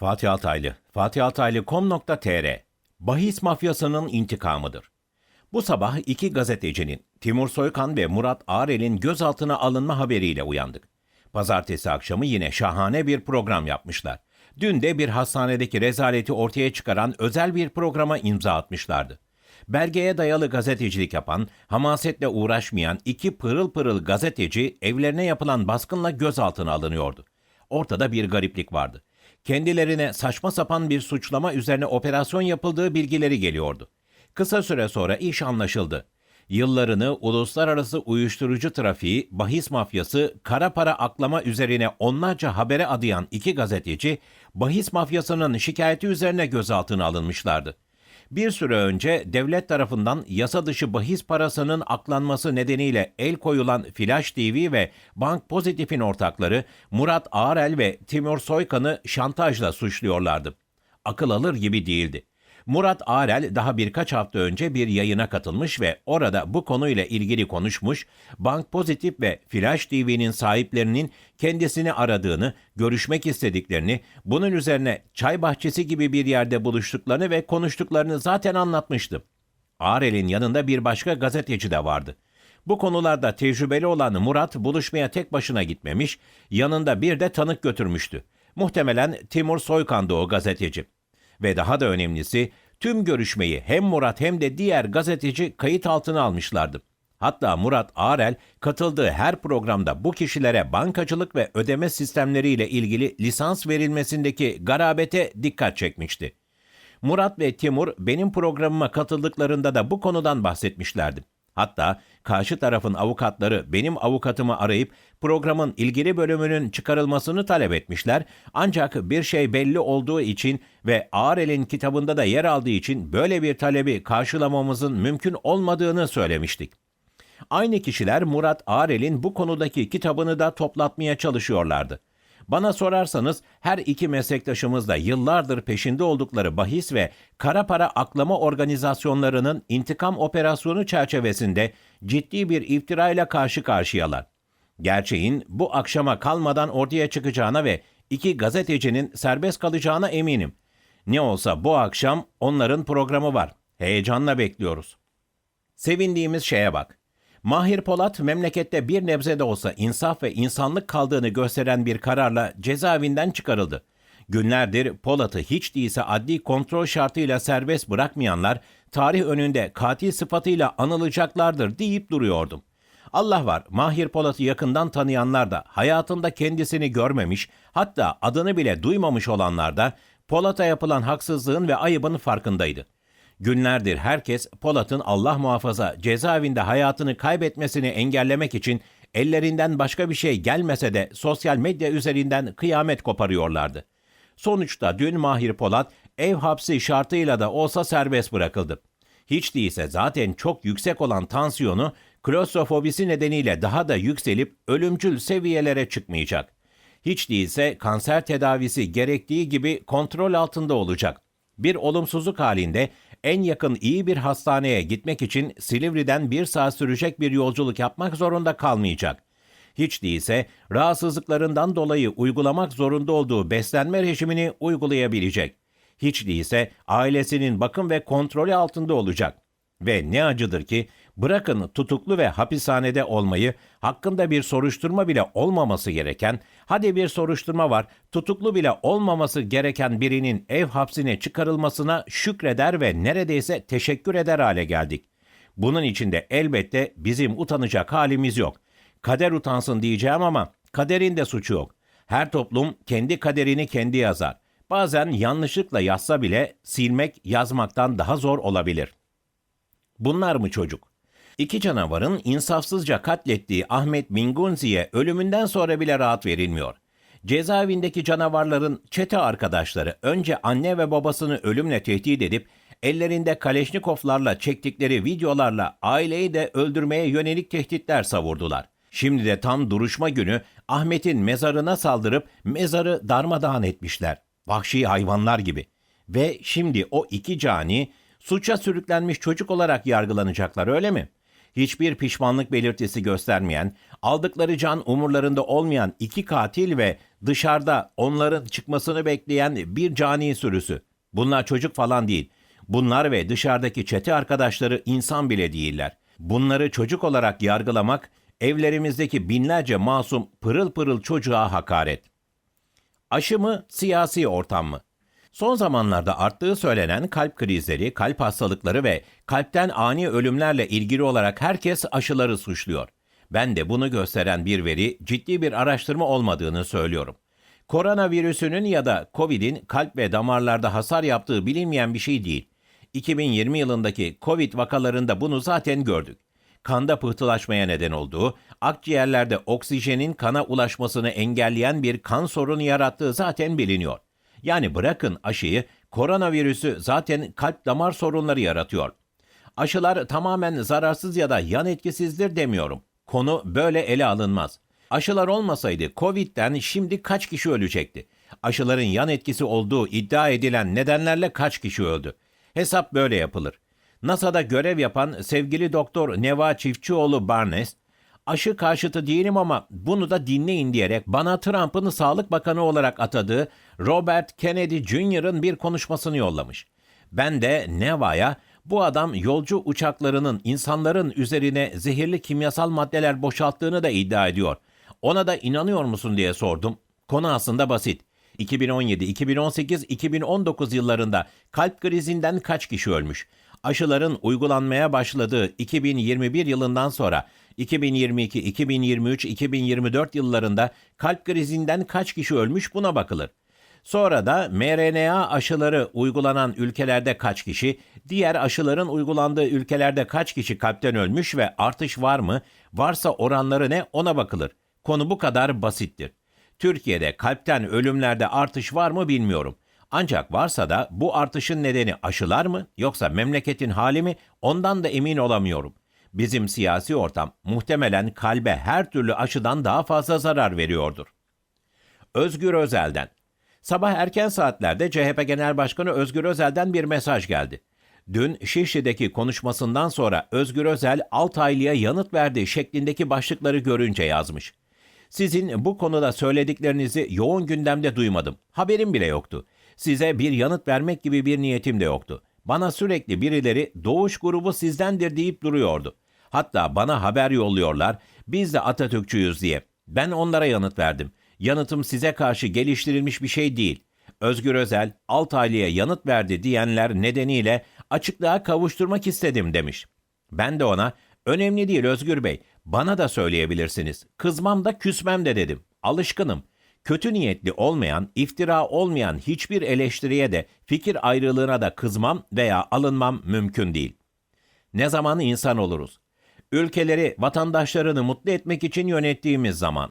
Fatih Altaylı, fatihaltaylı.com.tr Bahis mafyasının intikamıdır. Bu sabah iki gazetecinin Timur Soykan ve Murat Ağrel'in gözaltına alınma haberiyle uyandık. Pazartesi akşamı yine şahane bir program yapmışlar. Dün de bir hastanedeki rezaleti ortaya çıkaran özel bir programa imza atmışlardı. Belgeye dayalı gazetecilik yapan, hamasetle uğraşmayan iki pırıl pırıl gazeteci evlerine yapılan baskınla gözaltına alınıyordu. Ortada bir gariplik vardı. Kendilerine saçma sapan bir suçlama üzerine operasyon yapıldığı bilgileri geliyordu. Kısa süre sonra iş anlaşıldı. Yıllarını uluslararası uyuşturucu trafiği, bahis mafyası, kara para aklama üzerine onlarca habere adayan iki gazeteci, bahis mafyasının şikayeti üzerine gözaltına alınmışlardı. Bir süre önce devlet tarafından yasa dışı bahis parasının aklanması nedeniyle el koyulan Flash TV ve Bank Pozitif'in ortakları Murat Ağrel ve Timur Soykan'ı şantajla suçluyorlardı. Akıl alır gibi değildi. Murat Ağrel daha birkaç hafta önce bir yayına katılmış ve orada bu konuyla ilgili konuşmuş, Bank Pozitif ve Flash TV'nin sahiplerinin kendisini aradığını, görüşmek istediklerini, bunun üzerine çay bahçesi gibi bir yerde buluştuklarını ve konuştuklarını zaten anlatmıştı. Ağrel'in yanında bir başka gazeteci de vardı. Bu konularda tecrübeli olan Murat buluşmaya tek başına gitmemiş, yanında bir de tanık götürmüştü. Muhtemelen Timur Soykan'dı o gazeteci. Ve daha da önemlisi tüm görüşmeyi hem Murat hem de diğer gazeteci kayıt altına almışlardı. Hatta Murat Ağrel katıldığı her programda bu kişilere bankacılık ve ödeme sistemleriyle ilgili lisans verilmesindeki garabete dikkat çekmişti. Murat ve Timur benim programıma katıldıklarında da bu konudan bahsetmişlerdi. Hatta karşı tarafın avukatları benim avukatımı arayıp programın ilgili bölümünün çıkarılmasını talep etmişler. Ancak bir şey belli olduğu için ve Ağrel'in kitabında da yer aldığı için böyle bir talebi karşılamamızın mümkün olmadığını söylemiştik. Aynı kişiler Murat Ağrel'in bu konudaki kitabını da toplatmaya çalışıyorlardı. Bana sorarsanız her iki meslektaşımız da yıllardır peşinde oldukları bahis ve kara para aklama organizasyonlarının intikam operasyonu çerçevesinde ciddi bir iftirayla karşı karşıyalar. Gerçeğin bu akşama kalmadan ortaya çıkacağına ve iki gazetecinin serbest kalacağına eminim. Ne olsa bu akşam onların programı var. Heyecanla bekliyoruz. Sevindiğimiz şeye bak. Mahir Polat memlekette bir nebze de olsa insaf ve insanlık kaldığını gösteren bir kararla cezaevinden çıkarıldı. Günlerdir Polat'ı hiç değilse adli kontrol şartıyla serbest bırakmayanlar tarih önünde katil sıfatıyla anılacaklardır deyip duruyordum. Allah var, Mahir Polat'ı yakından tanıyanlar da hayatında kendisini görmemiş, hatta adını bile duymamış olanlar da Polat'a yapılan haksızlığın ve ayıbın farkındaydı. Günlerdir herkes Polat'ın Allah muhafaza cezaevinde hayatını kaybetmesini engellemek için ellerinden başka bir şey gelmese de sosyal medya üzerinden kıyamet koparıyorlardı. Sonuçta dün Mahir Polat ev hapsi şartıyla da olsa serbest bırakıldı. Hiç değilse zaten çok yüksek olan tansiyonu klostrofobisi nedeniyle daha da yükselip ölümcül seviyelere çıkmayacak. Hiç değilse kanser tedavisi gerektiği gibi kontrol altında olacak. Bir olumsuzluk halinde en yakın iyi bir hastaneye gitmek için Silivri'den bir saat sürecek bir yolculuk yapmak zorunda kalmayacak. Hiç değilse rahatsızlıklarından dolayı uygulamak zorunda olduğu beslenme rejimini uygulayabilecek. Hiç değilse ailesinin bakım ve kontrolü altında olacak. Ve ne acıdır ki bırakın tutuklu ve hapishanede olmayı, hakkında bir soruşturma bile olmaması gereken, hadi bir soruşturma var, tutuklu bile olmaması gereken birinin ev hapsine çıkarılmasına şükreder ve neredeyse teşekkür eder hale geldik. Bunun içinde elbette bizim utanacak halimiz yok. Kader utansın diyeceğim ama kaderin de suçu yok. Her toplum kendi kaderini kendi yazar. Bazen yanlışlıkla yazsa bile silmek yazmaktan daha zor olabilir. Bunlar mı çocuk? İki canavarın insafsızca katlettiği Ahmet Mingunzi'ye ölümünden sonra bile rahat verilmiyor. Cezaevindeki canavarların çete arkadaşları önce anne ve babasını ölümle tehdit edip ellerinde Kaleşnikovlarla çektikleri videolarla aileyi de öldürmeye yönelik tehditler savurdular. Şimdi de tam duruşma günü Ahmet'in mezarına saldırıp mezarı darmadağın etmişler. Vahşi hayvanlar gibi. Ve şimdi o iki cani suça sürüklenmiş çocuk olarak yargılanacaklar öyle mi? Hiçbir pişmanlık belirtisi göstermeyen, aldıkları can umurlarında olmayan iki katil ve Dışarıda onların çıkmasını bekleyen bir cani sürüsü. Bunlar çocuk falan değil. Bunlar ve dışarıdaki çete arkadaşları insan bile değiller. Bunları çocuk olarak yargılamak evlerimizdeki binlerce masum pırıl pırıl çocuğa hakaret. Aşı mı, siyasi ortam mı? Son zamanlarda arttığı söylenen kalp krizleri, kalp hastalıkları ve kalpten ani ölümlerle ilgili olarak herkes aşıları suçluyor. Ben de bunu gösteren bir veri, ciddi bir araştırma olmadığını söylüyorum. Koronavirüsünün ya da Covid'in kalp ve damarlarda hasar yaptığı bilinmeyen bir şey değil. 2020 yılındaki Covid vakalarında bunu zaten gördük. Kanda pıhtılaşmaya neden olduğu, akciğerlerde oksijenin kana ulaşmasını engelleyen bir kan sorunu yarattığı zaten biliniyor. Yani bırakın aşıyı, koronavirüsü zaten kalp damar sorunları yaratıyor. Aşılar tamamen zararsız ya da yan etkisizdir demiyorum. Konu böyle ele alınmaz. Aşılar olmasaydı Covid'den şimdi kaç kişi ölecekti? Aşıların yan etkisi olduğu iddia edilen nedenlerle kaç kişi öldü? Hesap böyle yapılır. NASA'da görev yapan sevgili doktor Neva Çiftçioğlu Barnes, aşı karşıtı değilim ama bunu da dinleyin diyerek bana Trump'ın Sağlık Bakanı olarak atadığı Robert Kennedy Jr.'ın bir konuşmasını yollamış. Ben de Neva'ya bu adam yolcu uçaklarının insanların üzerine zehirli kimyasal maddeler boşalttığını da iddia ediyor. Ona da inanıyor musun diye sordum. Konu aslında basit. 2017, 2018, 2019 yıllarında kalp krizinden kaç kişi ölmüş? Aşıların uygulanmaya başladığı 2021 yılından sonra 2022, 2023, 2024 yıllarında kalp krizinden kaç kişi ölmüş buna bakılır. Sonra da mRNA aşıları uygulanan ülkelerde kaç kişi, diğer aşıların uygulandığı ülkelerde kaç kişi kalpten ölmüş ve artış var mı? Varsa oranları ne ona bakılır. Konu bu kadar basittir. Türkiye'de kalpten ölümlerde artış var mı bilmiyorum. Ancak varsa da bu artışın nedeni aşılar mı yoksa memleketin hali mi ondan da emin olamıyorum. Bizim siyasi ortam muhtemelen kalbe her türlü aşıdan daha fazla zarar veriyordur. Özgür Özel'den Sabah erken saatlerde CHP Genel Başkanı Özgür Özel'den bir mesaj geldi. Dün Şişli'deki konuşmasından sonra Özgür Özel Altaylı'ya yanıt verdi şeklindeki başlıkları görünce yazmış. Sizin bu konuda söylediklerinizi yoğun gündemde duymadım. Haberim bile yoktu. Size bir yanıt vermek gibi bir niyetim de yoktu. Bana sürekli birileri Doğuş grubu sizdendir deyip duruyordu. Hatta bana haber yolluyorlar. Biz de Atatürkçüyüz diye. Ben onlara yanıt verdim. Yanıtım size karşı geliştirilmiş bir şey değil. Özgür Özel, Altaylı'ya yanıt verdi diyenler nedeniyle açıklığa kavuşturmak istedim demiş. Ben de ona önemli değil Özgür Bey, bana da söyleyebilirsiniz. Kızmam da küsmem de dedim. Alışkınım. Kötü niyetli olmayan, iftira olmayan hiçbir eleştiriye de fikir ayrılığına da kızmam veya alınmam mümkün değil. Ne zaman insan oluruz? Ülkeleri, vatandaşlarını mutlu etmek için yönettiğimiz zaman